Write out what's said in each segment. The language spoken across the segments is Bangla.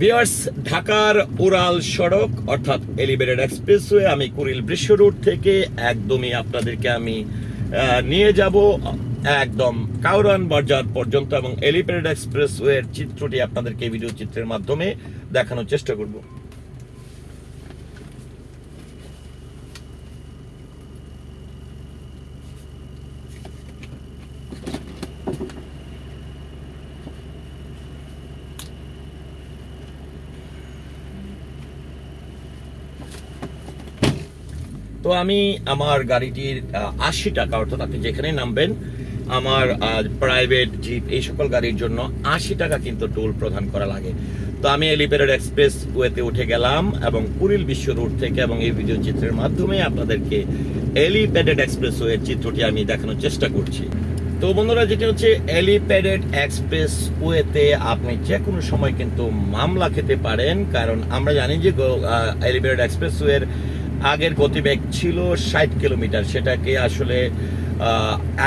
বিয়ার্স ঢাকার উড়াল সড়ক, অর্থাৎ এলিভেটেড এক্সপ্রেসওয়ে, আমি কুড়িল বৃষ্য রোড থেকে একদমই আপনাদেরকে আমি নিয়ে যাব একদম কাউরান বাজার পর্যন্ত এবং এলিভেটেড এক্সপ্রেসওয়ের চিত্রটি আপনাদেরকে ভিডিও চিত্রের মাধ্যমে দেখানোর চেষ্টা করব। তো আমি আমার গাড়িটির আশি টাকা, অর্থাৎ আপনি যেখানে নামবেন, আমার প্রাইভেট জিপ এই সকল গাড়ির জন্য আশি টাকা কিন্তু টোল প্রদান করা লাগে। তো আমি এলিভেটেড এক্সপ্রেস ওয়েতে উঠে গেলাম এবং কুড়িল বিশ্ব রোড থেকে এবং এই ভিডিও চিত্রের মাধ্যমে আপনাদেরকে এলিভেটেড এক্সপ্রেস ওয়ের চিত্রটি আমি দেখানোর চেষ্টা করছি। তো বন্ধুরা, যেটি হচ্ছে এলিপ্যাডেড এক্সপ্রেস ওয়েতে আপনি যে কোনো সময় কিন্তু মামলা খেতে পারেন, কারণ আমরা জানি যে এলিপ্যাডেড এক্সপ্রেস ওয়ের আগের গতিবেগ ছিল ষাট কিলোমিটার। সেটাকে আসলে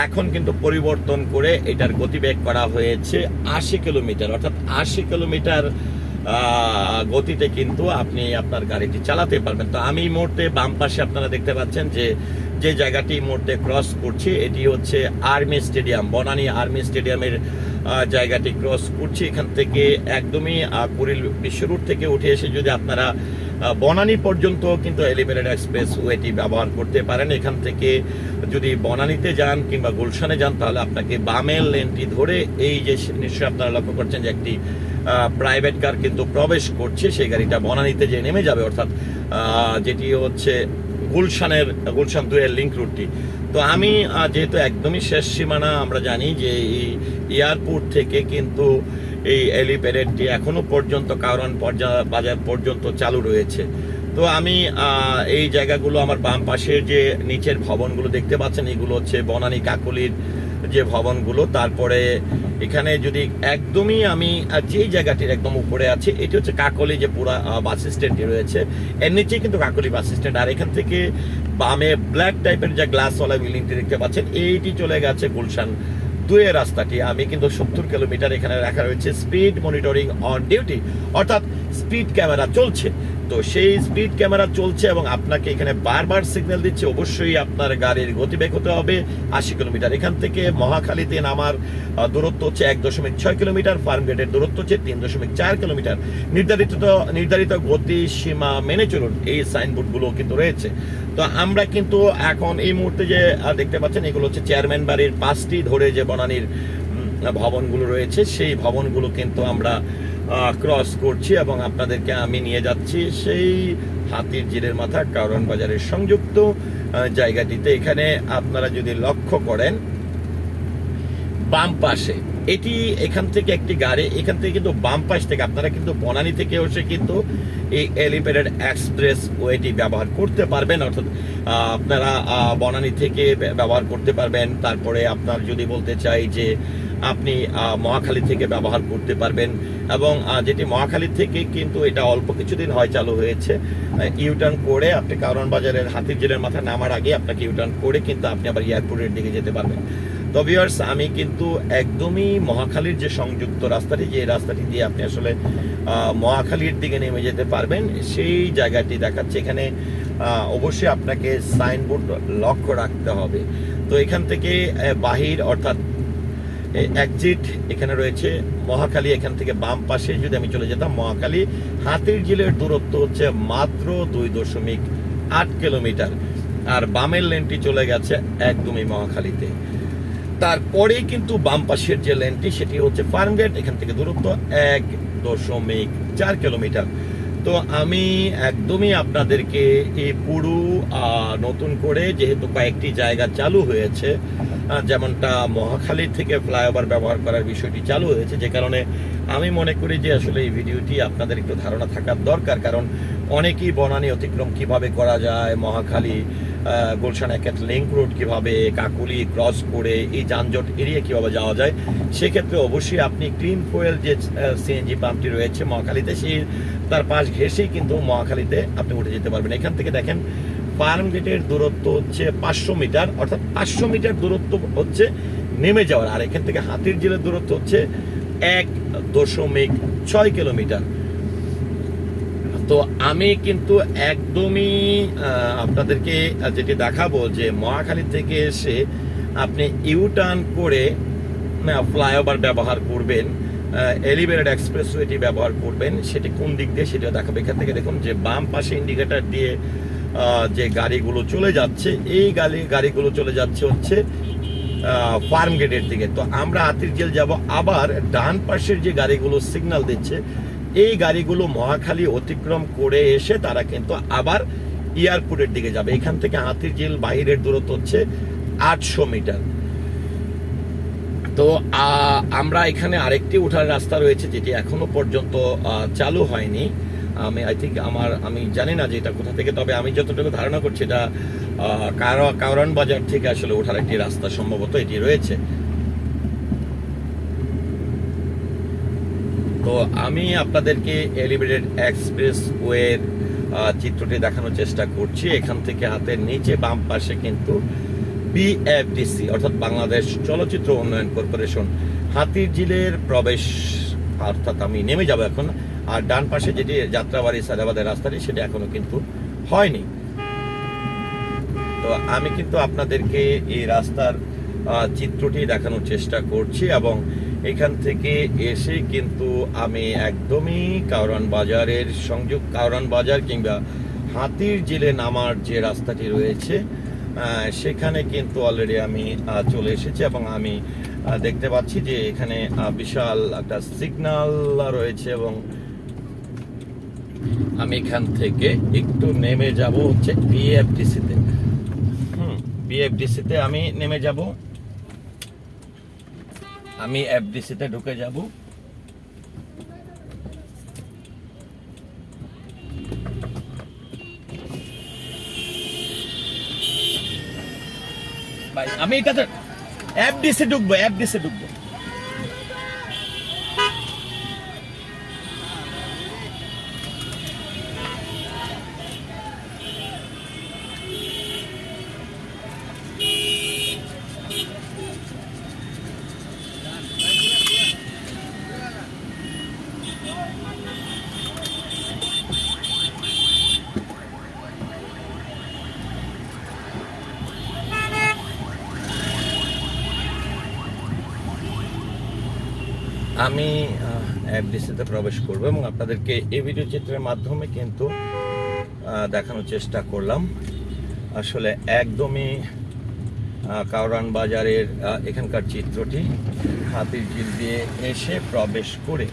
এখন কিন্তু পরিবর্তন করে এটার গতিবেগ করা হয়েছে আশি কিলোমিটার। অর্থাৎ আশি কিলোমিটার গতিতে কিন্তু আপনি আপনার গাড়িটি চালাতে পারবেন। তো আমি মুহূর্তে বাম পাশে আপনারা দেখতে পাচ্ছেন যে যে জায়গাটি মুহূর্তে ক্রস করছি, এটি হচ্ছে আর্মি স্টেডিয়াম বনানী আর্মি স্টেডিয়ামের জায়গাটি ক্রস করছি। এখান থেকে একদমই কুড়িল বিশ্ব রুট থেকে উঠে এসে যদি আপনারা বনানী পর্যন্ত কিন্তু এলিভেটেড এক্সপ্রেস ওয়েটি ব্যবহার করতে পারেন। এখান থেকে যদি বনানীতে যান কিংবা গুলশানে যান, তাহলে আপনাকে বামের লেনটি ধরে এই যে নিশ্চয়ই আপনারা লক্ষ্য করছেন যে একটি প্রাইভেট কার কিন্তু প্রবেশ করছে। সেই গাড়িটা বনানীতে যে নেমে যাবে, অর্থাৎ যেটি হচ্ছে গুলশানের, গুলশান দুয়ের লিঙ্ক রুটটি তো আমি যেহেতু একদমই শেষ সীমানা, আমরা জানি যে এই এয়ারপোর্ট থেকে কিন্তু এই এলিপ্যাডেডটি এখনও পর্যন্ত কারণ বাজার পর্যন্ত চালু রয়েছে। তো আমি এই জায়গাগুলো আমার বাম পাশের যে নিচের ভবনগুলো দেখতে পাচ্ছেন, এগুলো হচ্ছে বনানী কাকলির যে ভবনগুলো। তারপরে এখানে যদি একদমই আমি যেই জায়গাটির একদম উপরে আছে, এটি হচ্ছে কাকলি যে পুরা বাস স্ট্যান্ডটি রয়েছে। এর নিচেই কিন্তু কাকলি বাস স্ট্যান্ড। আর এখান থেকে বামে ব্ল্যাক টাইপের যে গ্লাসওয়ালা বিল্ডিংটি দেখতে পাচ্ছেন, এইটি চলে গেছে গুলশান দুয়ের রাস্তাটি। আমি কিন্তু সত্তর কিলোমিটার এখানে রাখা রয়েছে। স্পিড মনিটরিং অন ডিউটি অর্থাৎ স্পিড ক্যামেরা চলছে। তো সেই স্পিড ক্যামেরা চলছে এবং আপনাকে এখানে বারবার সিগন্যাল দিচ্ছে। অবশ্যই আপনার গাড়ির গতিবেগ হতে হবে। আশি কিলোমিটার এখান থেকে মহাখালীতে নামার দূরত্ব হচ্ছে এক দশমিক ছয় কিলোমিটার। ফার্ম গেটের দূরত্ব হচ্ছে তিন দশমিক চার কিলোমিটার। নির্ধারিত নির্ধারিত গতি সীমা মেনে চলুন। এই সাইনবোর্ডগুলো কিন্তু রয়েছে। তো আমরা কিন্তু এখন এই মুহূর্তে যে দেখতে পাচ্ছেন, এগুলো হচ্ছে চেয়ারম্যান বাড়ির পাঁচটি ধরে যে বনানীর ভবনগুলো রয়েছে, সেই ভবনগুলো কিন্তু আমরা ক্রস করছি এবং আপনাদেরকে আমি নিয়ে যাচ্ছি সেই হাতির জিরের মাথা কারণ বাজারের সংযুক্ত জায়গাটিতে। এখানে আপনারা যদি লক্ষ্য করেন, বাম পাশে, এটি এখান থেকে একটি গাড়ি, এখান থেকে কিন্তু বাম পাশ থেকে, আপনারা কিন্তু বনানী থেকে এসে কিন্তু এই এলিভেটেড এক্সপ্রেস ওয়েটি ব্যবহার করতে পারবেন। অর্থাৎ আপনারা বনানী থেকে ব্যবহার করতে পারবেন। তারপরে আপনার যদি বলতে চাই যে আপনি মহাখালী থেকে ব্যবহার করতে পারবেন। এবং যেটি মহাখালী থেকে কিন্তু এটা অল্প কিছুদিন হয় চালু হয়েছে। ইউটার্ন করে আপনি কারণ বাজারের হাতির জেলের মাথা নামার আগে আপনাকে ইউটার্ন করে কিন্তু আপনি আবার এয়ারপোর্টের দিকে যেতে পারবেন। তো ভিউয়ার্স আমি কিন্তু একদমই মহাখালীর যে সংযুক্ত রাস্তাটি, যে রাস্তাটি দিয়ে আপনি আসলে মহাখালীর দিকে নেমে যেতে পারবেন, সেই জায়গাটি দেখাচ্ছে। এখানে অবশ্যই আপনাকে সাইনবোর্ড লক্ষ্য রাখতে হবে। তো এখান থেকে বাহির অর্থাৎ এক্সিট এখানে রয়েছে। মহাখালী এখান থেকে বাম পাশে যদি আমি চলে যেতাম, মহাখালী হাতির ঝিলের দূরত্ব হচ্ছে মাত্র দুই দশমিক আট কিলোমিটার। আর বামের লেনটি চলে গেছে একদমই মহাখালীতে। তারপরেই কিন্তু বাম পাশের যে লেনটি, সেটি হচ্ছে ফার্মগেট এখান থেকে দূরত্ব এক দশমিক চার কিলোমিটার। তো আমি একদমই আপনাদেরকে এই পুরো নতুন করে যেহেতু কয়েকটি জায়গা চালু হয়েছে যেমনটা মহাখালীর থেকে ফ্লাইওভার ব্যবহার করার বিষয়টি চালু হয়েছে, যে কারণে আমি মনে করি যে আসলে এই ভিডিওটি আপনাদের একটু ধারণা থাকার দরকার, কারণ অনেকেই বনানী অতিক্রম কীভাবে করা যায়, মহাখালী গুলশান একেট লিঙ্ক রোড কীভাবে, কাকুলি ক্রস করে, এই যানজট এড়িয়ে কীভাবে যাওয়া যায়, সেক্ষেত্রে অবশ্যই আপনি ক্লিন ফুয়েল যে সিএনজি পাম্পটি রয়েছে মহাখালীতে, সেই তার পাশ ঘেসেই কিন্তু মহাখালীতে আপনি উঠে যেতে পারবেন। এখান থেকে দেখেন ফার্ম গেটের দূরত্ব হচ্ছে পাঁচশো মিটার, অর্থাৎ পাঁচশো মিটার দূরত্ব হচ্ছে নেমে যাওয়ার। আর এখান থেকে হাতির জেলের দূরত্ব হচ্ছে এক দশমিক ছয় কিলোমিটার। তো আমি কিন্তু একদমই আপনাদেরকে যেটি দেখাবো যে মহাখালী থেকে এসে আপনি ইউ টার্ন করে ফ্লাইওভার ব্যবহার করবেন এলিভেটেড এক্সপ্রেসওয়েটি ব্যবহার করবেন। সেটি কোন দিক দিয়ে সেটা দেখাবো। এখান থেকে দেখুন যে বাম পাশে ইন্ডিকেটর দিয়ে যে গাড়িগুলো চলে যাচ্ছে, এই গাড়ি, গাড়িগুলো চলে যাচ্ছে হচ্ছে ফার্ম গেটের দিকে। তো আমরা আতির জেল যাব। আবার ডান পাশের যে গাড়িগুলো সিগন্যাল দিচ্ছে, এই গাড়িগুলো মহাখালী অতিক্রম করে এসে তারা কিন্তু আবার এয়ারপোর্টের দিকে যাবে। এখান থেকে হাতির জেল বাইরের দূরত্ব হচ্ছে আটশো মিটার। তো আমরা এখানে আরেকটি উঠার রাস্তা রয়েছে, যেটি এখনও পর্যন্ত চালু হয়নি। আমি আই থিঙ্ক আমার আমি জানি না যে এটা কোথা থেকে তবে আমি যতটুকু ধারণা করছি এটা আহ, কারা- কারওয়ান বাজার থেকে আসলে ওঠার একটি রাস্তা সম্ভবত এটি রয়েছে। তো আমি আপনাদেরকে এলিভেটেড এক্সপ্রেস ওয়ের চিত্রটি দেখানোর চেষ্টা করছি। এখান থেকে হাতের নিচে বাম পাশে কিন্তু বিএফডিসি অর্থাৎ বাংলাদেশ চলচ্চিত্র উন্নয়ন কর্পোরেশন হাতির ঝিলের প্রবেশ অর্থাৎ আমি নেমে যাব এখন। আর ডান পাশে যেটি যাত্রাবাড়ি সাদাবাদের রাস্তাটি, সেটি এখনও কিন্তু হয়নি। তো আমি কিন্তু আপনাদেরকে এই রাস্তার চিত্রটি দেখানোর চেষ্টা করছি এবং এখান থেকে এসে কিন্তু আমি একদমই কাউরান বাজারের সংযোগ, কাউরান বাজার কিংবা হাতির জেলে নামার যে রাস্তাটি রয়েছে সেখানে কিন্তু অলরেডি আমি চলে এসেছি এবং আমি দেখতে পাচ্ছি যে এখানে বিশাল একটা সিগন্যাল রয়েছে এবং আমি এখান থেকে একটু নেমে যাব হচ্ছে বিএফডিসিতে হুম বিএফডিসিতে আমি নেমে যাব। আমি এফডিসিতে ঢুকে যাব। আমি এটাতে এফডিসি ঢুকবো এফডিসি ঢুকবো। আমি এফডিসিতে প্রবেশ করব এবং আপনাদেরকে এই ভিডিও চিত্রের মাধ্যমে কিন্তু দেখানোর চেষ্টা করলাম। আসলে একদমই কাউরান বাজারের এখানকার চিত্রটি হাতির ঝিল দিয়ে এসে প্রবেশ করে